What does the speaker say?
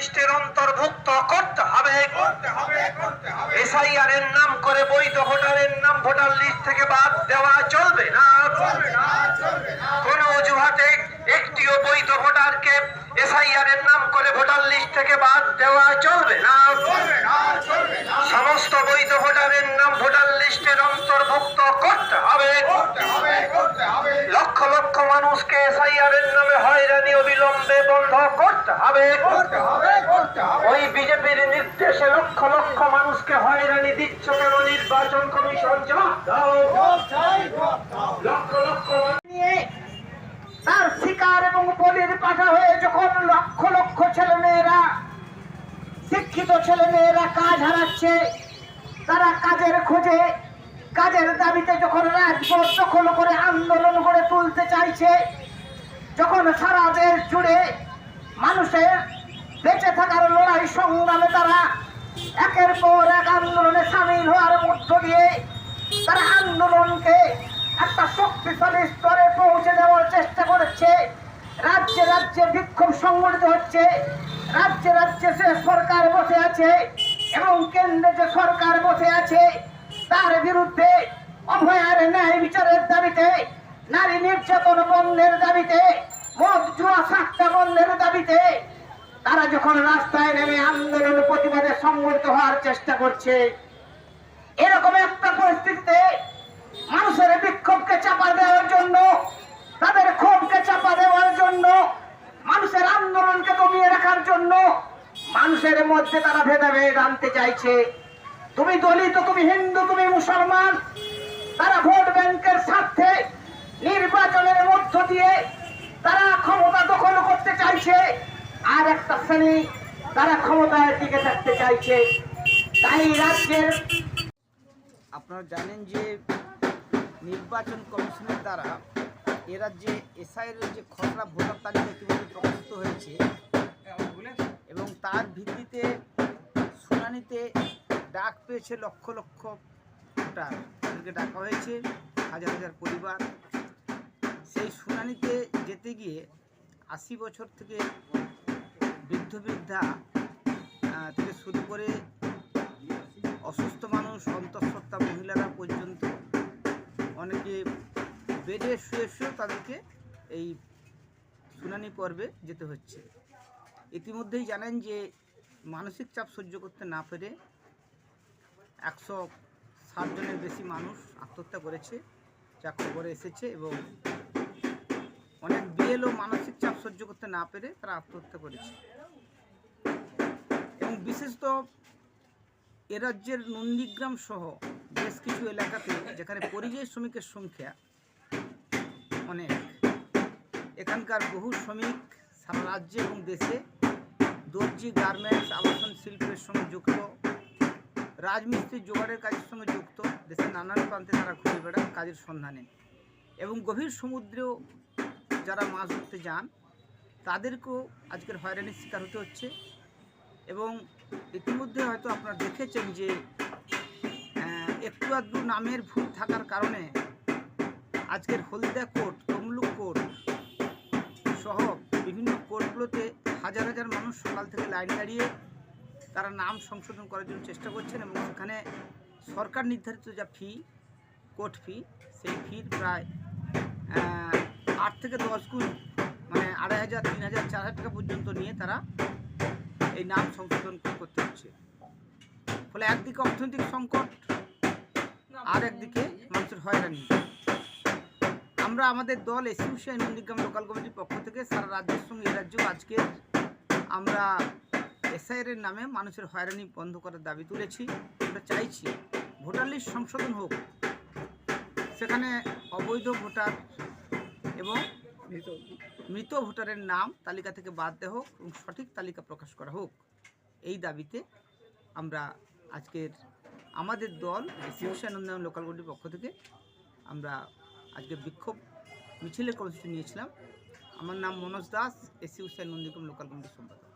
লিস্টের অন্তর্ভুক্ত করতে হবে। এসআইআর এর নাম করে বৈধ ভোটারের নাম ভোটার লিস্ট থেকে বাদ দেওয়া চলবে না। কোন অজুহাতে একটিও বৈধ ভোটারকে এসআইআর এর নাম করে ভোটার লিস্ট থেকে বাদ দেওয়া চলবে না। নামে অবিলম্বে বন্ধ করতে হবে। ওই বিজেপির নির্দেশে লক্ষ লক্ষ মানুষকে হয়রানি দিচ্ছ কেন নির্বাচন কমিশন লক্ষ লক্ষ তার শিকার এবং বলির পাঠা হয়ে যখন লক্ষ লক্ষ ছেলে মেয়েরা শিক্ষিত ছেলে মেয়েরা কাজ হারাচ্ছে তারা কাজের খোঁজে কাজের দাবিতে যখন রাজপথ দখল করে আন্দোলন করে তুলতে চাইছে যখন সারা দেশ জুড়ে মানুষের বেঁচে থাকার লড়াই সংগ্রামে তারা একের পর এক আন্দোলনে সামিল হওয়ার মধ্য দিয়ে তারা আন্দোলনকে একটা শক্তিশালী স্তরে পৌঁছে দেওয়ার চেষ্টা করেছে। রাজ্যে রাজ্যে বিক্ষোভ সংগঠিত হচ্ছে। রাজ্যে রাজ্যে সে সরকার বসে আছে এবং কেন্দ্রে যে সরকার বসে আছে, তার বিরুদ্ধে অভয়ার ন্যায় বিচারের দাবিতে, নারী নির্যাতন বন্ধের দাবিতে দাবিতে তারা যখন রাস্তায় নেমে আন্দোলন প্রতিবাদে সংগঠিত হওয়ার চেষ্টা করছে, এরকম একটা পরিস্থিতিতে মানুষের বিক্ষোভকে চাপা দেওয়ার জন্য, তাদের ক্ষোভকে চাপা দেওয়ার জন্য, মানুষের আন্দোলনকে কমিয়ে রাখার জন্য মানুষের মধ্যে তারা ভেদাভেদ আনতে চাইছে। তুমি দলিত, তুমি হিন্দু, তুমি মুসলমান, তারা ভোট ব্যাংকের স্বার্থে নির্বাচনের মধ্য দিয়ে তারা ক্ষমতা দখল করতে চাইছে, আর একটা শ্রেণি তারা ক্ষমতায় টিকে থাকতে চাইছে। তাই রাজ্যের আপনারা জানেন যে নির্বাচন কমিশনের দ্বারা এ রাজ্যে এসআইয়ের যে খসড়া ভোটার তালিকা ইতিমধ্যে প্রকাশিত হয়েছে এবং তার ভিত্তিতে শুনানিতে ডাক পেয়েছে লক্ষ লক্ষ ভোটার। তাদেরকে ডাকা হয়েছে, হাজার হাজার পরিবার। সেই শুনানিতে যেতে গিয়ে আশি বছর থেকে বৃদ্ধ বৃদ্ধা থেকে শুরু করে অসুস্থ মানুষ, অন্তঃসত্ত্বা মহিলারা পর্যন্ত অনেকে বেডে শুয়ে শুয়েও তাদেরকে এই শুনানি পর্বে যেতে হচ্ছে। ইতিমধ্যেই জানেন যে মানসিক চাপ সহ্য করতে না পেরে একশো ষাট জনের বেশি মানুষ আত্মহত্যা করেছে, যা খবরে এসেছে এবং অনেক বিএলও মানসিক চাপ সহ্য করতে না পেরে তারা আত্মহত্যা করেছে। এবং বিশেষত এ রাজ্যের নন্দীগ্রাম সহ বেশ কিছু এলাকাতে যেখানে পরিযায়ী শ্রমিকের সংখ্যা অনেক, এখানকার বহু শ্রমিক সারা রাজ্যে এবং দেশে দর্জি গার্মেন্টস, আবাসন শিল্পের সঙ্গে যুক্ত, রাজমিস্ত্রি জোগাড়ের কাজের সঙ্গে যুক্ত, দেশের নানান প্রান্তে তারা ঘুরে বেড়ান কাজের সন্ধানে। এবং গভীর সমুদ্রেও যারা মাছ ধরতে যান, তাদেরকেও আজকের হয়রানির শিকার হতে হচ্ছে। এবং ইতিমধ্যে হয়তো আপনারা দেখেছেন যে একটু আধটু নামের ভুল থাকার কারণে আজকের হলদিয়া কোর্ট, তমলুক কোর্ট সহ বিভিন্ন কোর্টগুলোতে হাজার হাজার মানুষ সকাল থেকে লাইন দাঁড়িয়ে তারা নাম সংশোধন করার জন্য চেষ্টা করছেন এবং সেখানে সরকার নির্ধারিত যা ফি, কোর্ট ফি, সেই ফির প্রায় আট থেকে দশ গুণ মানে আড়াই হাজার, তিন হাজার, চার হাজার টাকা পর্যন্ত নিয়ে তারা এই নাম সংশোধন করতে হচ্ছে। ফলে একদিকে অর্থনৈতিক সংকট, আর একদিকে মানুষের হয়রানি। আমরা আমাদের দল এসিউসিআই নন্দীগ্রাম লোকাল কমিটির পক্ষ থেকে সারা রাজ্যের সঙ্গে এ রাজ্যেও আজকে আমরা এসআইআর নামে মানুষের হয়রানি বন্ধ করার দাবি তুলেছি। আমরা চাইছি ভোটার লিস্ট সংশোধন হোক। সেখানে অবৈধ ভোটার এবং মৃত ভোটারের নাম তালিকা থেকে বাদ দেওয়া হোক এবং সঠিক তালিকা প্রকাশ করা হোক। এই দাবিতে আমরা আজকের আমাদের দল শিবসেনা উন্নয়ন লোকাল কমিটির পক্ষ থেকে আমরা আজকে বিক্ষোভ মিছিলের কর্মসূচি নিয়েছিলাম। আমার নাম মনোজ দাস, এসি হুসেন নন্দীগ্রাম লোকাল কমিটির সম্পাদক।